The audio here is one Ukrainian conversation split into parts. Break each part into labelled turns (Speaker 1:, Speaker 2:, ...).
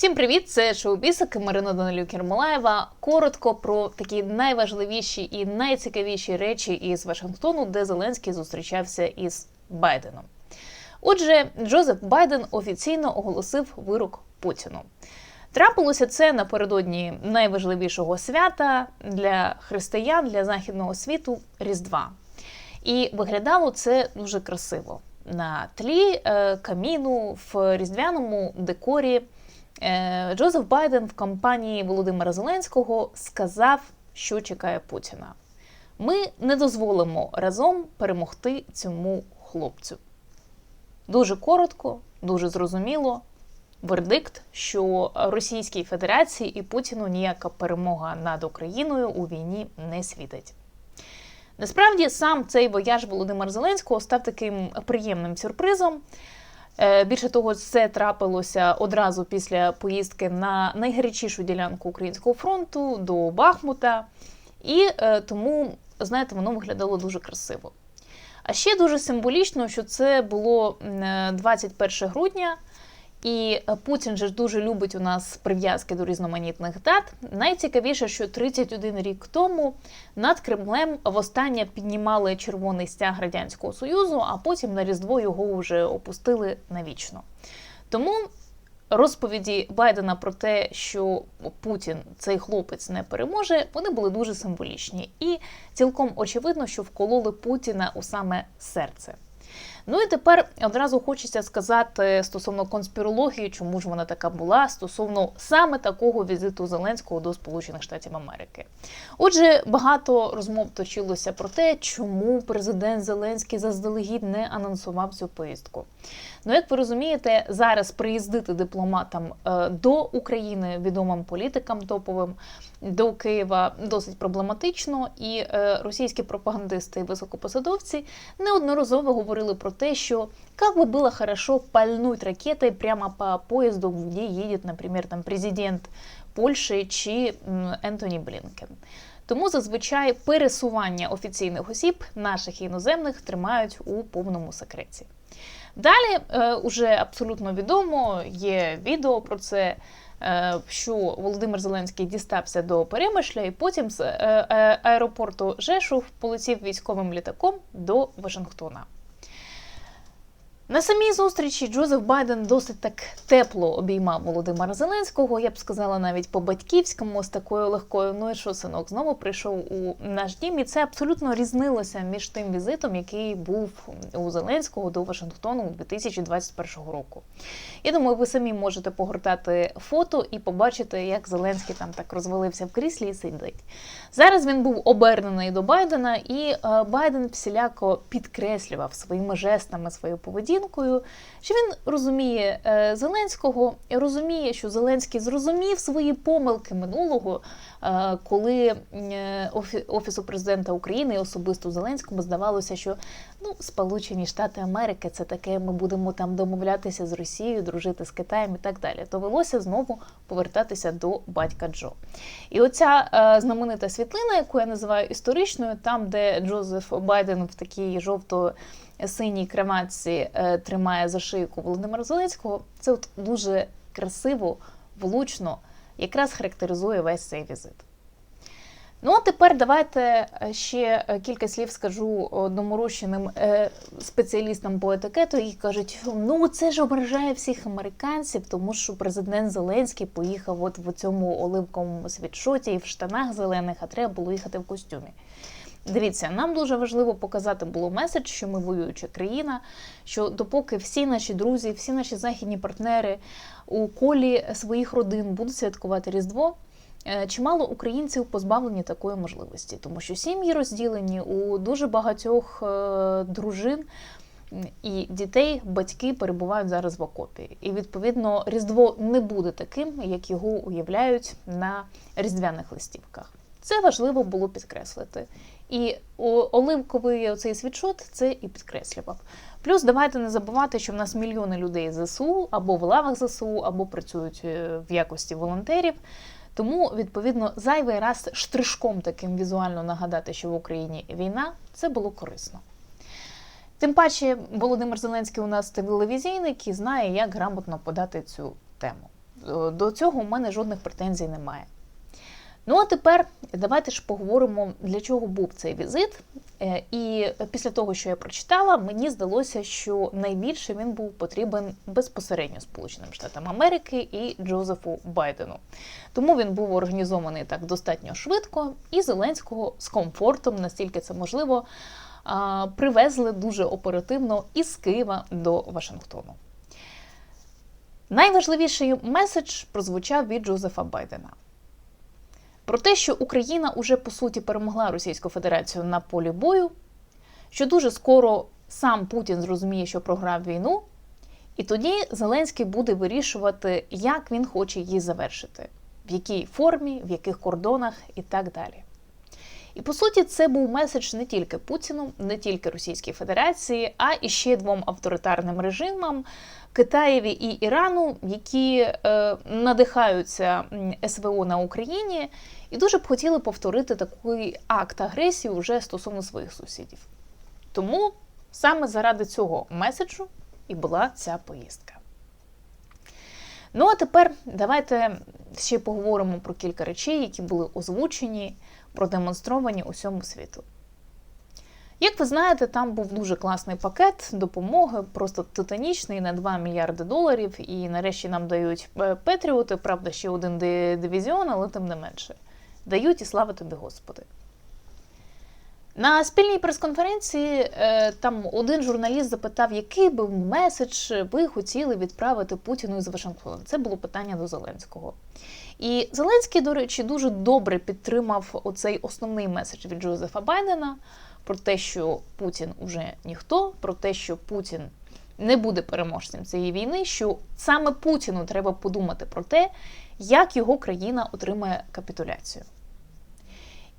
Speaker 1: Всім привіт! Це шоу Бісик, Марина Данилюк Ермолаєва. Коротко про такі найважливіші і найцікавіші речі із Вашингтону, де Зеленський зустрічався із Байденом. Отже, Джозеф Байден офіційно оголосив вирок Путіну. Трапилося це напередодні найважливішого свята для християн, для західного світу Різдва. І виглядало це дуже красиво. На тлі е, каміну в різдвяному декорі Джозеф Байден в кампанії Володимира Зеленського сказав, що чекає Путіна. Ми не дозволимо разом перемогти цьому хлопцю. Дуже коротко, дуже зрозуміло. Вердикт, що Російській Федерації і Путіну ніяка перемога над Україною у війні не світить. Насправді сам цей вояж Володимира Зеленського став таким приємним сюрпризом. Е, Більше того, це трапилося одразу після поїздки на найгарячішу ділянку українського фронту до Бахмута, і е, тому, знаєте, воно виглядало дуже красиво. А ще дуже символічно, що це було 21 грудня, і е, Путін же дуже любить у нас прив'язки до різноманітних дат. Найцікавіше, що 31 рік тому над Кремлем востаннє піднімали червоний стяг Радянського Союзу, а потім на Різдво його вже опустили навічно. Тому розповіді Байдена про те, що Путін цей хлопець не переможе, вони були дуже символічні. І цілком очевидно, що вкололи Путіна у саме серце. Ну і тепер одразу хочеться сказати стосовно конспірології, чому ж вона така була стосовно саме такого візиту Зеленського до Сполучених Штатів Америки. Отже, багато розмов точилося про те, чому президент Зеленський заздалегідь не анонсував цю поїздку. Ну, як ви розумієте, зараз приїздити дипломатам е, до України відомим політикам топовим до Києва досить проблематично, і е, російські пропагандисти і високопосадовці неодноразово говорили про те, що як би було хорошо пальнуть ракетой прямо по поїзду, де їде, наприклад, там президент Польщі чи Ентоні Блінкен. Тому зазвичай пересування офіційних осіб наших іноземних тримають у повному секреті. Далі е, уже абсолютно відомо, є відео про це, е, що Володимир Зеленський дістався до Перемишля і потім з е, аеропорту Жешув полетів військовим літаком до Вашингтона. На самій зустрічі Джозеф Байден досить так тепло обіймав Володимира Зеленського. Я б сказала навіть по-батьківському з такою легкою. Ну і що, синок, знову прийшов у наш дім, і це абсолютно різнилося між тим візитом, який був у Зеленського до Вашингтону у 2021 року. Я думаю, ви самі можете погортати фото і побачити, як Зеленський там так розвалився в кріслі і сидить. Зараз він був обернений до Байдена, і е, Байден всіляко підкреслював своїми жестами, своєю поведінкою, що він розуміє е, Зеленського розуміє, що Зеленський зрозумів свої помилки минулого, коли е, Офі- Офісу президента України і особисто Зеленському здавалося, що ну, Сполучені Штати Америки це таке, ми будемо там домовлятися з Росією, дружити з Китаєм і так далі. Довелося знову повертатися до батька Джо. І оця е, знаменита світлина, яку я називаю історичною, там, де Джозеф Байден в такій жовто-синій крематці е, тримає за шийку Володимира Зеленського, це от дуже красиво, влучно, якраз характеризує весь цей візит. Ну, а тепер давайте е, ще е, кілька слів скажу доморощеним е, спеціалістам по етикету, які кажуть, ну це ж ображає всіх американців, тому що президент Зеленський поїхав от в цьому оливковому світшоті і в штанах зелених, а треба було їхати в костюмі. Дивіться, нам дуже важливо показати було меседж, що ми воююча країна. Що допоки всі наші друзі, всі наші західні партнери у колі своїх родин будуть святкувати Різдво. е, Чимало українців позбавлені такої можливості, тому що сім'ї розділені у дуже багатьох е, дружин і дітей, батьки перебувають зараз в окопі. І відповідно Різдво не буде таким, як його уявляють на різдвяних листівках. Це важливо було підкреслити. І оливковий оцей світшот це і підкреслював. Плюс давайте не забувати, що в нас мільйони людей ЗСУ або в лавах ЗСУ, або працюють е, в якості волонтерів. Тому, відповідно, зайвий раз штришком таким візуально нагадати, що в Україні війна, це було корисно. Тим паче, Володимир Зеленський у нас телевізійник і знає, як грамотно подати цю тему. До цього у мене жодних претензій немає. Ну а тепер давайте ж поговоримо, для чого був цей візит. Е, І після того, що я прочитала, мені здалося, що найбільше він був потрібен безпосередньо Сполученим Штатам Америки і Джозефу Байдену. Тому він був організований так достатньо швидко, і Зеленського з комфортом, настільки це можливо, привезли дуже оперативно із Києва до Вашингтону. Найважливіший меседж прозвучав від Джозефа Байдена. Про те, що Україна уже по суті перемогла Російську Федерацію на полі бою, що дуже скоро сам Путін зрозуміє, що програв війну, і тоді Зеленський буде вирішувати, як він хоче її завершити, в якій формі, в яких кордонах і так далі. І по суті, це був меседж не тільки Путіну, не тільки Російській Федерації, а і ще двом авторитарним режимам Китаєві і Ірану, які е, надихаються СВО на Україні, і дуже б хотіли повторити такий акт агресії вже стосовно своїх сусідів. Тому саме заради цього меседжу і була ця поїздка. Ну а тепер давайте ще поговоримо про кілька речей, які були озвучені, продемонстровані усьому світу. Як ви знаєте, там був дуже класний пакет допомоги, просто титанічний на 2 мільярди доларів. І нарешті нам дають е, Петріоти, правда, ще один дивізіон, але тим не менше. Дають і слава тобі, Господи. На спільній прес-конференції е, там один журналіст запитав, який би меседж ви хотіли відправити Путіну із Вашингтона. Це було питання до Зеленського. І Зеленський, до речі, дуже добре підтримав оцей основний меседж від Джозефа Байдена про те, що Путін уже ніхто, про те, що Путін не буде переможцем цієї війни, що саме Путіну треба подумати про те, як його країна отримає капітуляцію.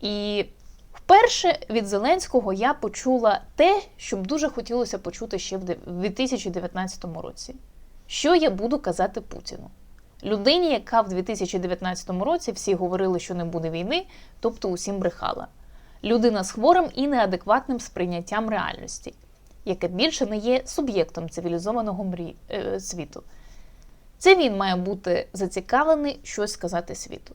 Speaker 1: І вперше від Зеленського я почула те, що б дуже хотілося почути ще в в 2019 році. Що я буду казати Путіну? Людині, яка в 2019 році всі говорили, що не буде війни, тобто усім брехала. Людина з хворим і неадекватним сприйняттям реальності, яка більше не є суб'єктом цивілізованого мрі... е, світу. Це він має бути зацікавлений щось сказати світу.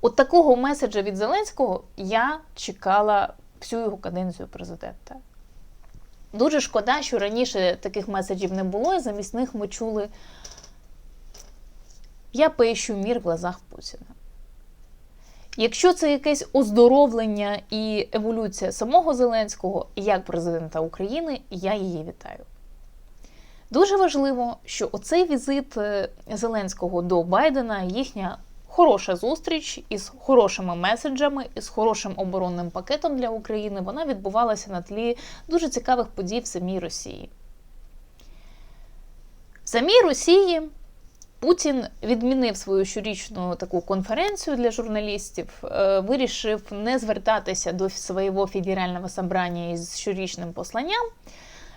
Speaker 1: От такого меседжа від Зеленського я чекала всю його каденцію президента. Дуже шкода, що раніше таких меседжів не було, і замість них ми чули Я поищу мір в глазах Путіна. Якщо це якесь оздоровлення і еволюція самого Зеленського як президента України, я її вітаю. Дуже важливо, що оцей візит е, Зеленського до Байдена, їхня хороша зустріч із хорошими меседжами, із хорошим оборонним пакетом для України, вона відбувалася на тлі дуже цікавих подій в самій Росії. В самій Росії Путін відмінив свою щорічну таку конференцію для журналістів, е, вирішив не звертатися до свого федерального собрання із щорічним посланням,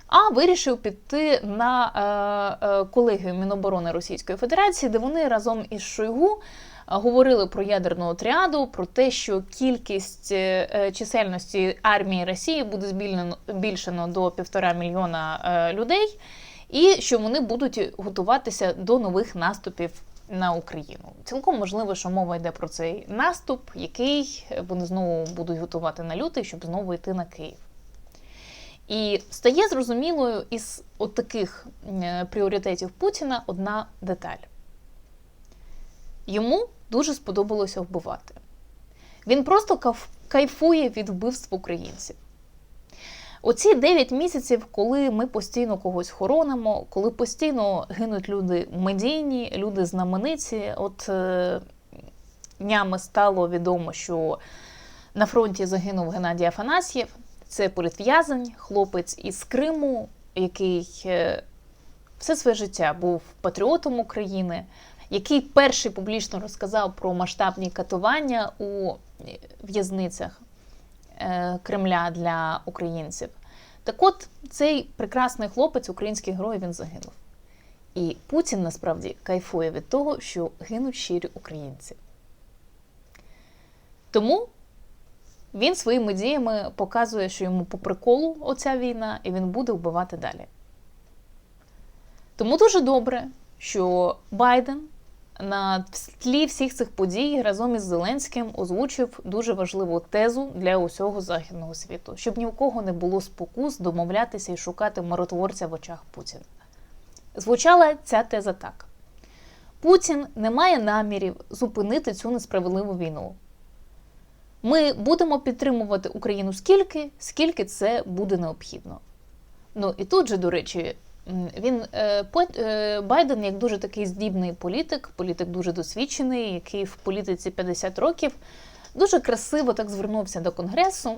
Speaker 1: а вирішив піти на е, е, колегію Міноборони Російської Федерації, де вони разом із Шойгу говорили про ядерну отряду, про те, що кількість чисельності армії Росії буде збільшено до півтора мільйона людей і що вони будуть готуватися до нових наступів на Україну. Цілком можливо, що мова йде про цей наступ, який вони знову будуть готувати на лютий, щоб знову йти на Київ. І стає зрозумілою із от таких е, пріоритетів Путіна одна деталь. Йому дуже сподобалося вбивати. Він просто кайфує від вбивств українців. Оці 9 місяців, коли ми постійно когось хоронимо, коли постійно гинуть люди медійні, люди знамениті. От е, днями стало відомо, що на фронті загинув Геннадій Афанасьєв. Це політв'язень, хлопець із Криму, який е, все своє життя був патріотом України, який перший публічно розказав про масштабні катування у е, в'язницях Кремля для українців. Так от цей прекрасний хлопець, український герой, він загинув. І Путін насправді кайфує від того, що гинуть щирі українці. Тому він своїми діями показує, що йому по приколу оця війна, і він буде вбивати далі. Тому дуже добре, що Байден на тлі всіх цих подій разом із Зеленським озвучив дуже важливу тезу для усього західного світу, щоб ні у кого не було спокус домовлятися і шукати миротворця в очах Путіна. Звучала ця теза так: Путін не має намірів зупинити цю несправедливу війну. Ми будемо підтримувати Україну скільки, скільки це буде необхідно. Ну і тут же, до речі, він е, е, Байден, як дуже такий здібний політик, політик дуже досвідчений, який в політиці 50 років, дуже красиво так звернувся до Конгресу.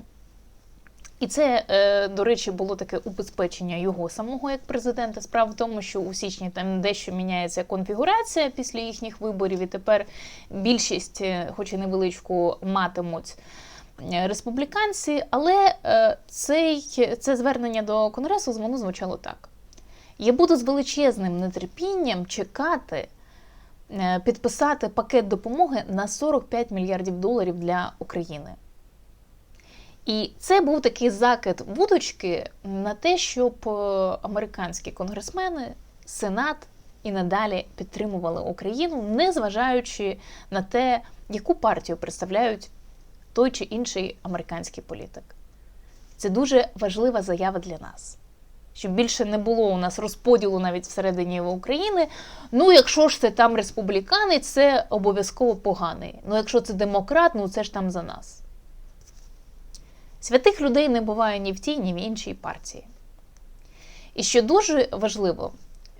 Speaker 1: І це, е, до речі, було таке убезпечення його самого як президента. Справа в тому, що у січні там дещо міняється конфігурація після їхніх виборів, і тепер більшість, хоч і невеличку, матимуть республіканці. Але цей, це звернення до Конгресу воно звучало так: я буду з величезним нетерпінням чекати. е, Підписати пакет допомоги на 45 мільярдів доларів для України. І це був такий закид вудочки на те, щоб е, американські конгресмени, сенат і надалі підтримували Україну, незважаючи на те, яку партію представляють той чи інший американський політик. Це дуже важлива заява для нас. Щоб більше не було у нас розподілу навіть всередині України. Ну, якщо ж це там республіканець, це обов'язково поганий. Ну, якщо це демократ, ну це ж там за нас. Святих людей не буває ні в тій, ні в іншій партії. І що дуже важливо,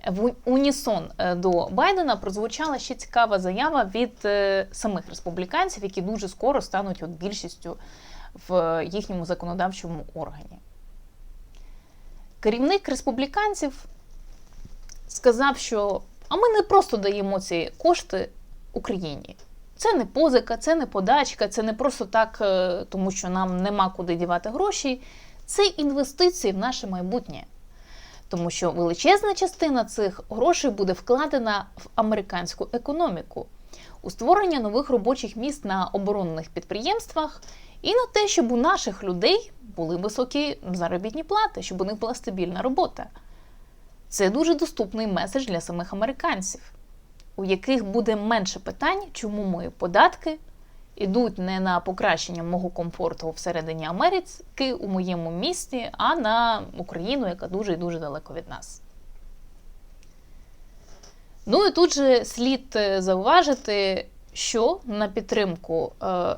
Speaker 1: в унісон е, до Байдена прозвучала ще цікава заява від е, самих республіканців, які дуже скоро стануть от більшістю в їхньому законодавчому органі. Керівник республіканців сказав, що а ми не просто даємо ці кошти Україні. Це не позика, це не подачка, це не просто так, е, тому що нам нема куди дівати гроші. Це інвестиції в наше майбутнє. Тому що величезна частина цих грошей буде вкладена в американську економіку, у створення нових робочих місць на оборонних підприємствах і на те, щоб у наших людей були високі заробітні плати, щоб у них була стабільна робота. Це дуже доступний меседж для самих американців у яких буде менше питань, чому мої податки йдуть не на покращення мого комфорту всередині Америки у моєму місті, а на Україну, яка дуже і дуже далеко від нас. Ну і тут же слід е, зауважити, що на підтримку е,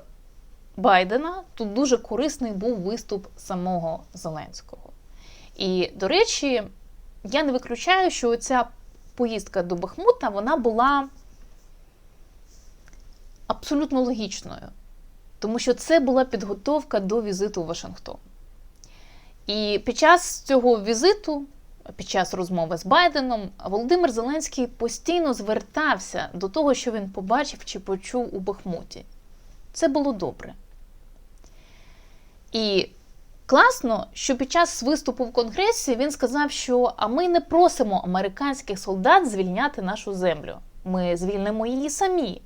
Speaker 1: Байдена тут дуже корисний був виступ самого Зеленського. І, до речі, я не виключаю, що ця поїздка до Бахмута вона була абсолютно логічною, тому що це була підготовка до візиту в Вашингтон. І під час цього візиту, під час розмови з Байденом, Володимир Зеленський постійно звертався до того, що він побачив чи почув у Бахмуті. Це було добре. І Класно, що під час виступу в Конгресі він сказав, що а ми не просимо американських солдат звільняти нашу землю. Ми звільнимо її самі.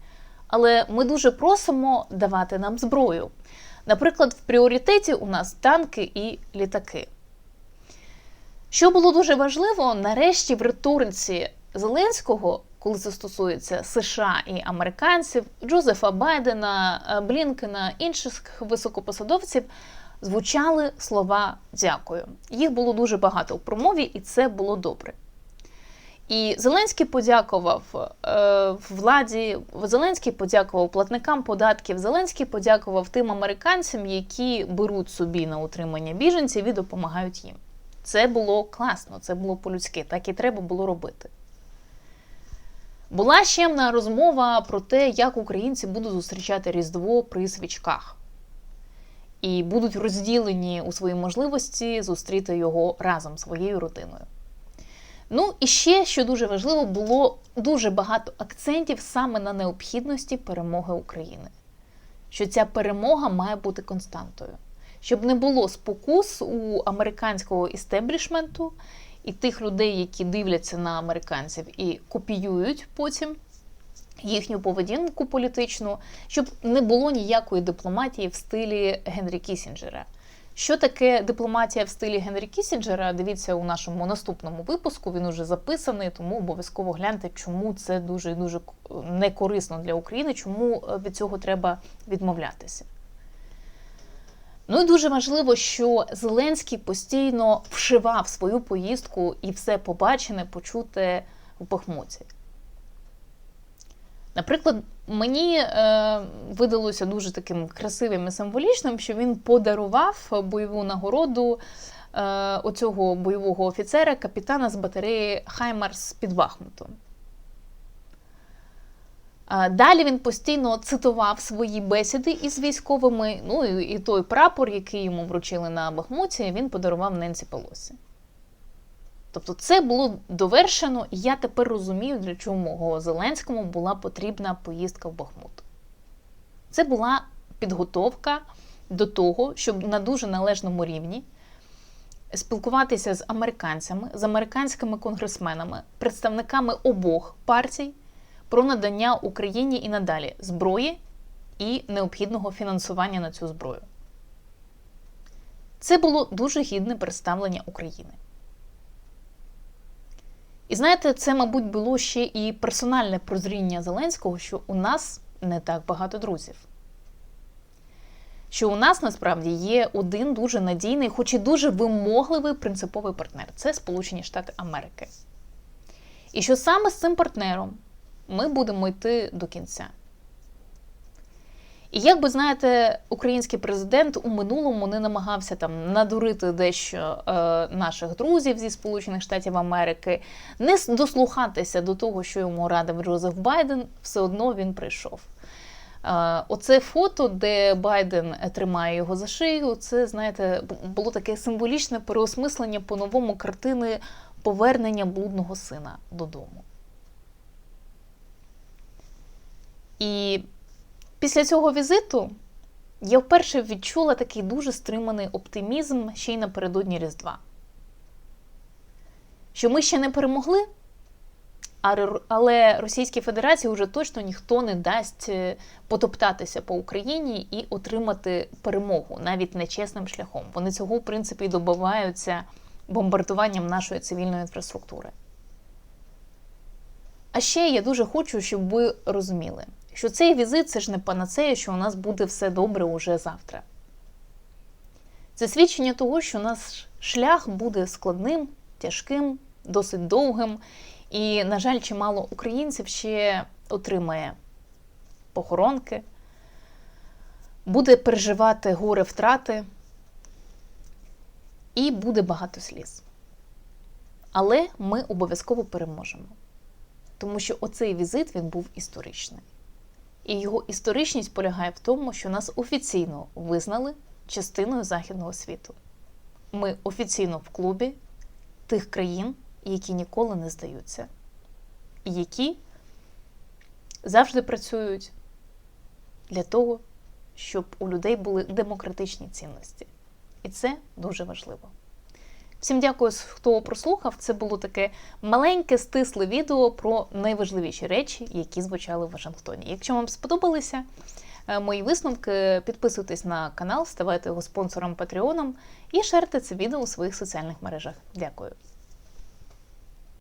Speaker 1: Але ми дуже просимо давати нам зброю. Наприклад, в пріоритеті у нас танки і літаки. Що було дуже важливо, нарешті в риториці Зеленського, коли це стосується США і американців, Джозефа Байдена, Блінкена, інших високопосадовців звучали слова дякую. Їх було дуже багато в промові, і це було добре. І Зеленський подякував е, владі, Зеленський подякував платникам податків, Зеленський подякував тим американцям, які беруть собі на утримання біженців і допомагають їм. Це було класно, це було по-людськи, так і треба було робити. Була ще одна розмова про те, як українці будуть зустрічати Різдво при свічках і будуть розділені у своїй можливості зустріти його разом своєю родиною. Ну і ще, що дуже важливо, було дуже багато акцентів саме на необхідності перемоги України. Що ця перемога має бути константою, щоб не було спокус у американського істеблішменту і тих людей, які дивляться на американців і копіюють потім їхню поведінку політичну, щоб не було ніякої дипломатії в стилі Генрі Кісінджера. Що таке дипломатія в стилі Генрі Кісінджера? Дивіться у нашому наступному випуску. Він уже записаний, тому обов'язково гляньте, чому це дуже дуже не корисно для України, чому е, від цього треба відмовлятися. Ну і дуже важливо, що Зеленський постійно вшивав свою поїздку і все побачене, почуте в Бахмуті. Наприклад, мені е, видалося дуже таким красивим і символічним, що він подарував бойову нагороду е, оцього бойового офіцера, капітана з батареї Хаймарс під Бахмутом. Далі він постійно цитував свої бесіди із військовими. Ну і, той прапор, який йому вручили на Бахмуті, він подарував Ненсі Пелосі. Тобто це було довершено, і я тепер розумію, для чого Зеленському була потрібна поїздка в Бахмут. Це була підготовка до того, щоб на дуже належному рівні спілкуватися з американцями, з американськими конгресменами, представниками обох партій про надання Україні і надалі зброї і необхідного фінансування на цю зброю. Це було дуже гідне представлення України. І знаєте, це, мабуть, було ще і персональне прозріння Зеленського, що у нас не так багато друзів. Що у нас насправді є один дуже надійний, хоч і дуже вимогливий принциповий партнер це Сполучені Штати Америки. І що саме з цим партнером ми будемо йти до кінця. І як би знаєте, український президент у минулому не намагався там надурити дещо е, наших друзів зі Сполучених Штатів Америки, не дослухатися до того, що йому радив Джозеф Байден, все одно він прийшов. Е, оце фото, де Байден тримає його за шию, це, знаєте, було таке символічне переосмислення по-новому картини повернення блудного сина додому. І після цього візиту я вперше відчула такий дуже стриманий оптимізм ще й напередодні Різдва. Що ми ще не перемогли, але Російській Федерації вже точно ніхто не дасть потоптатися по Україні і отримати перемогу навіть нечесним шляхом. Вони цього, в принципі, і добиваються бомбардуванням нашої цивільної інфраструктури. А ще я дуже хочу, щоб ви розуміли, що цей візит це ж не панацея, що у нас буде все добре уже завтра. Це свідчення того, що наш шлях буде складним, тяжким, досить довгим. І, на жаль, чимало українців ще отримає похоронки, буде переживати горе втрати і буде багато сліз. Але ми обов'язково переможемо. Тому що оцей візит він був історичний. І його історичність полягає в тому, що нас офіційно визнали частиною Західного світу. Ми офіційно в клубі тих країн, які ніколи не здаються, і які завжди працюють для того, щоб у людей були демократичні цінності. І це дуже важливо. Всім дякую, хто прослухав. Це було таке маленьке, стисле відео про найважливіші речі, які звучали в Вашингтоні. Якщо вам сподобалися мої висновки, підписуйтесь на канал, ставайте його спонсором Патреоном і шерте це відео у своїх соціальних мережах. Дякую.